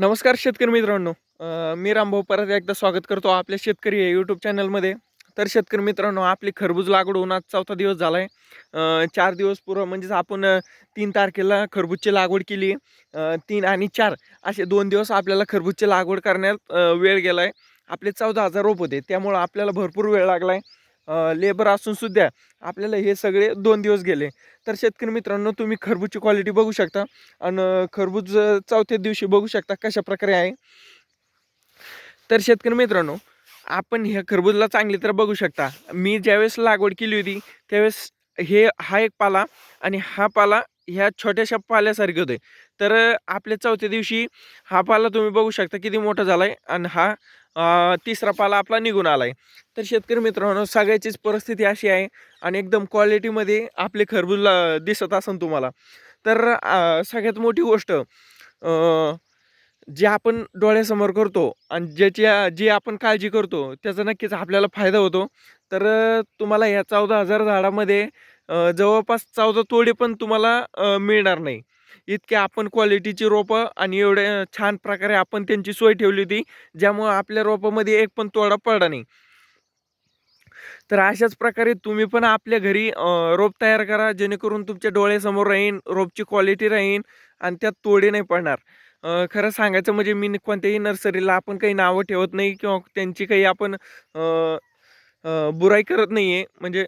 नमस्कार शेतकरी मित्रांनो. मी रामभाऊ परत एकदा स्वागत करतो आपल्या शेतकरी या यूट्यूब चॅनलमध्ये तर शेतकरी मित्रांनो आपली खरबूज लागवड होऊन आज चौथा दिवस झाला आहे चार दिवस पूर्व म्हणजेच आपण तीन तारखेला खरबूजची लागवड केली. आहे तीन आणि चार असे दोन दिवस आपल्याला खरबूजची लागवड करण्यात वेळ गेला आहे आपले चौदा हजार रोप होते त्यामुळं आपल्याला भरपूर वेळ लागला आहे लेबर असून सुद्धा आपल्याला हे सगळे दोन दिवस गेले. तर शेतकरी मित्रांनो तुम्ही खरबूजची क्वालिटी बघू शकता आणि खरबूज चौथ्या दिवशी बघू शकता कशा प्रकारे आहे. तर शेतकरी मित्रांनो आपण ह्या खरबूजला चांगली तर बघू शकता. मी ज्यावेळेस लागवड केली होती त्यावेळेस हे हा एक पाला आणि हा पाला ह्या छोट्याशा पाल्यासारखे होते. तर आपल्या चौथ्या दिवशी हा पाला तुम्ही बघू शकता किती मोठा झाला आहे आणि हा तिसरा पाला आपला निघून आला आहे तर शेतकरी मित्रांनो सगळ्याचीच परिस्थिती अशी आहे आणि एकदम क्वालिटीमध्ये आपले खरबूज दिसत असेल तुम्हाला. तर सगळ्यात मोठी गोष्ट जे आपण डोळ्यासमोर करतो आणि ज्याच्या जी आपण काळजी करतो त्याचा नक्कीच आपल्याला फायदा होतो. तर तुम्हाला या चौदा हजार झाडामध्ये जवळपास चौदा तोडे पण तुम्हाला मिळणार नाही. इतके आपण क्वालिटीची रोपं आणि एवढे छान प्रकारे आपण त्यांची सोय ठेवली होती ज्यामुळं आपल्या रोपामध्ये एक पण तोडा पडला नाही. तर अशाच प्रकारे तुम्ही पण आपल्या घरी रोप तयार करा जेणेकरून तुमच्या डोळ्यासमोर राहीन रोपची क्वालिटी राहीन आणि त्यात तोडे नाही पडणार. खरं सांगायचं म्हणजे मी कोणत्याही नर्सरीला आपण काही नावं ठेवत नाही किंवा त्यांची काही आपण बुराई करत नाही आहे म्हणजे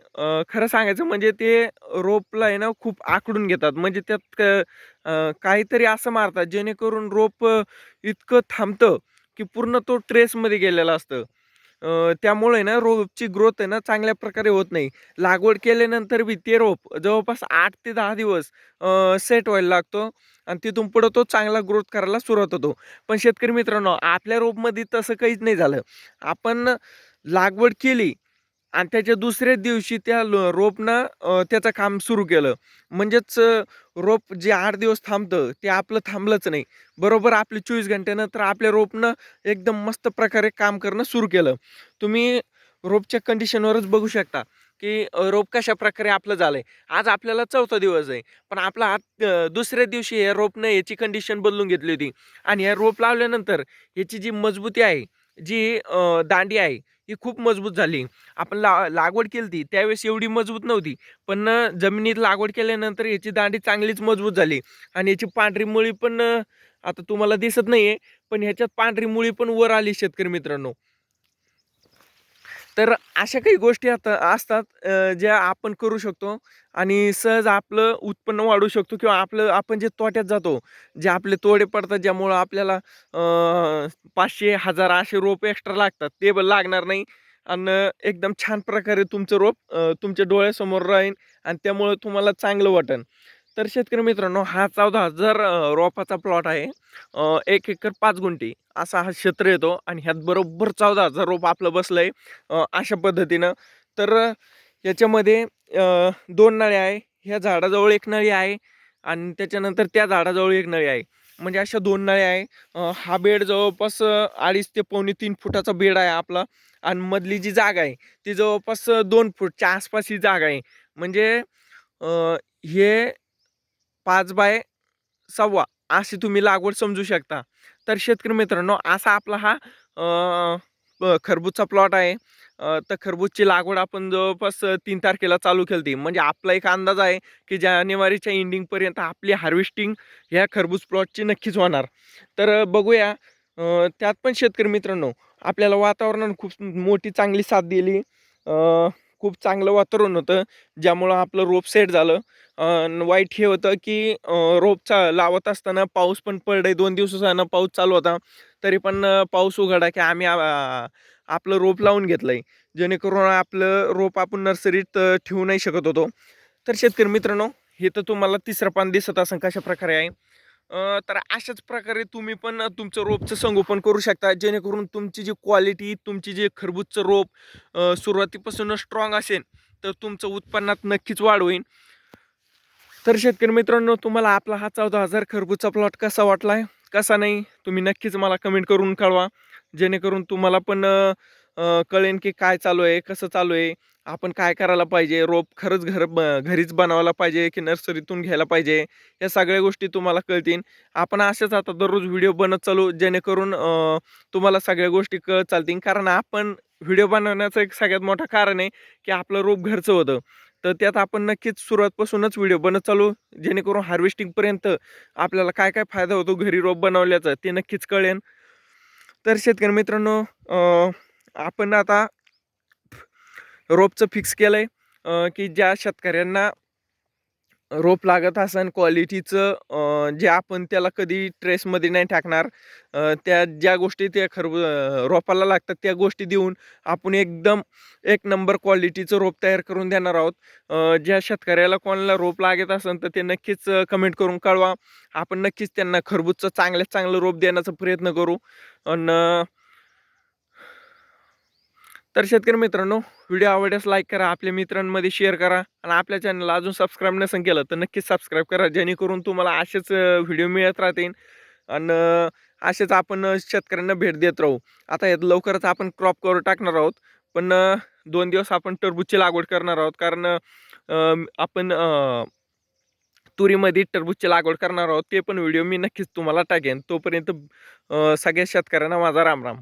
खरं सांगायचं म्हणजे ते रोपला आहे ना खूप आखडून घेतात. म्हणजे त्यात क- काहीतरी असं मारतात जेणेकरून रोप इतकं थांबतं की पूर्ण तो ट्रेसमध्ये गेलेला असतं. त्यामुळे ना रोपची ग्रोथ आहे ना चांगल्या प्रकारे होत नाही. लागवड केल्यानंतर बी ते रोप जवळपास आठ ते दहा दिवस सेट व्हायला लागतो आणि तिथून पुढं तो चांगला ग्रोथ करायला सुरुवात होतो. पण शेतकरी मित्रांनो आपल्या रोपमध्ये तसं काहीच नाही झालं. आपण लागवड केली आणि त्याच्या दुसऱ्याच दिवशी त्या लो- रोपनं त्याचं काम सुरू केलं. म्हणजेच रोप जे आठ दिवस थांबतं ते आपलं थांबलंच नाही. बरोबर आपले चोवीस घंट्यानंतर आपल्या रोपनं एकदम मस्त प्रकारे काम करणं सुरू केलं. तुम्ही रोपच्या कंडिशनवरच बघू शकता की रोप कशा प्रकारे आपलं झालं आहे आज आपल्याला चौथा दिवस आहे पण आपला आत दुसऱ्या दिवशी या रोपनं याची कंडिशन बदलून घेतली होती. आणि या रोप लावल्यानंतर याची जी मजबूती आहे जी दांडी आहे ही खूप मजबूत झाली. आपण ला लागवड केली ती त्यावेळेस एवढी मजबूत नव्हती. पण जमिनीत लागवड केल्यानंतर याची दांडी चांगलीच मजबूत झाली आणि याची पांढरी मुळी पण आता तुम्हाला दिसत नाही आहे पण ह्याच्यात पांढरी मुळी पण वर आली शेतकरी मित्रांनो. तर अशा काही गोष्टी आता असतात ज्या आपण करू शकतो आणि सहज आपलं उत्पन्न वाढू शकतो किंवा आपलं आपण जे तोट्यात जातो जे आपले तोडे पडतात ज्यामुळं आपल्याला पाचशे हजार असे रोप एक्स्ट्रा लागतात ते पण लागणार नाही. आणि एकदम छान प्रकारे तुमचं रोप तुमच्या डोळ्यासमोर राहील आणि त्यामुळं तुम्हाला चांगलं वाटेल. तर शेतकरी मित्रांनो हा चौदा हजार रोपाचा प्लॉट आहे. एक एकर पाच गुंठी असा हा क्षेत्र येतो आणि ह्यात बरोबर चौदा हजार रोप आपलं बसलं आहे अशा पद्धतीनं. तर याच्यामध्ये दोन नळ्या आहे ह्या झाडाजवळ एक नळी आहे आणि त्याच्यानंतर त्या झाडाजवळ एक नळी आहे. म्हणजे अशा दोन नळ्या आहे. हा बेड जवळपास अडीच ते पावणे तीन फुटाचा बेड आहे आपला आणि मधली जी जागा आहे ती जवळपास दोन फूटच्या आसपास ही जागा आहे. म्हणजे हे पाच बाय सव्वा अशी तुम्ही लागवड समजू शकता. तर शेतकरी मित्रांनो असा आपला हा खरबूजचा प्लॉट आहे. तर खरबूजची लागवड आपण जवळपास तीन तारखेला चालू केली म्हणजे आपला एक अंदाज आहे की जानेवारीच्या एंडिंगपर्यंत आपली हार्वेस्टिंग ह्या खरबूज प्लॉटची नक्कीच होणार. तर बघूया. त्यात पण शेतकरी मित्रांनो आपल्याला वातावरणानं खूप मोठी चांगली साथ दिली. खूप चांगलं वातावरण होतं. ज्यामुळं आपलं रोप सेट झालं. वाईट हे होतं की रोपचा लावत असताना पाऊस पण पडे दोन दिवसानं पाऊस चालू होता. तरी पण पाऊस उघडा की आम्ही आपलं रोप लावून घेतलं आहे जेणेकरून आपलं रोप आपण नर्सरीत ठेवू नाही शकत होतो. तर शेतकरी मित्रांनो हे तर तुम्हाला तिसरं पान दिसत असं कशा प्रकारे आहे. तर अशाच प्रकारे तुम्ही पण तुमचं रोपचं संगोपन करू शकता. जेणेकरून तुमची जी क्वालिटी तुमची जे खरबूजचं रोप सुरुवातीपासून स्ट्रॉंग असेल तर तुमचं उत्पन्नात नक्कीच वाढ होईल. तर शेतकरी मित्रांनो तुम्हाला आपला हा चौदा हजार खरबूजचा प्लॉट कसा वाटला आहे कसा नाही तुम्ही नक्कीच मला कमेंट करून कळवा. जेणेकरून तुम्हाला पण कळेन की काय चालू आहे कसं चालू आहे आपण काय करायला पाहिजे रोप खरंच घर ब- घरीच बनवायला पाहिजे की नर्सरीतून घ्यायला पाहिजे या सगळ्या गोष्टी तुम्हाला कळतील. आपण असेच आता दररोज व्हिडिओ बनत चालू जेणेकरून तुम्हाला सगळ्या गोष्टी कळत चालतील. कारण आपण व्हिडिओ बनवण्याचं एक सगळ्यात मोठं कारण आहे की आपलं रोप घरचं होतं. तर त्यात आपण नक्कीच सुरुवातपासूनच व्हिडिओ बनत चालू जेणेकरून हार्वेस्टिंगपर्यंत आपल्याला काय काय फायदा होतो घरी रोप बनवल्याचा ते नक्कीच कळेन. तर शेतकरी मित्रांनो आपण आता रोपचं फिक्स केलं आहे की ज्या शेतकऱ्यांना रोप लागत असन क्वालिटीचं जे आपण त्याला कधी ट्रेसमध्ये नाही टाकणार त्या ज्या गोष्टी त्या खरब रोपाला लागतात त्या गोष्टी देऊन आपण एकदम एक नंबर क्वालिटीचं रोप तयार करून देणार आहोत. ज्या शेतकऱ्याला कोणाला रोप लागत असेल तर ते नक्कीच कमेंट करून कळवा. आपण नक्कीच त्यांना खरबूजचं चांगल्यात चांगलं रोप देण्याचा प्रयत्न करू. आणि तर शेतकरी मित्रांनो व्हिडिओ आवडल्यास लाईक करा आपल्या मित्रांमध्ये शेअर करा आणि आपल्या चॅनलला अजून सबस्क्राईब नसेल केलं तर नक्कीच सबस्क्राईब करा जेणेकरून तुम्हाला असेच व्हिडिओ मिळत राहतील आणि असेच आपण शेतकऱ्यांना भेट देत राहू. आता यात लवकरच आपण क्रॉप कवर टाकणार आहोत पण दोन दिवस आपण टरबूजची लागवड करणार आहोत कारण आपण तुरीमध्ये टरबूजची लागवड करणार आहोत ते पण व्हिडिओ मी नक्कीच तुम्हाला टाकेन. तोपर्यंत सगळ्या शेतकऱ्यांना माझा राम राम.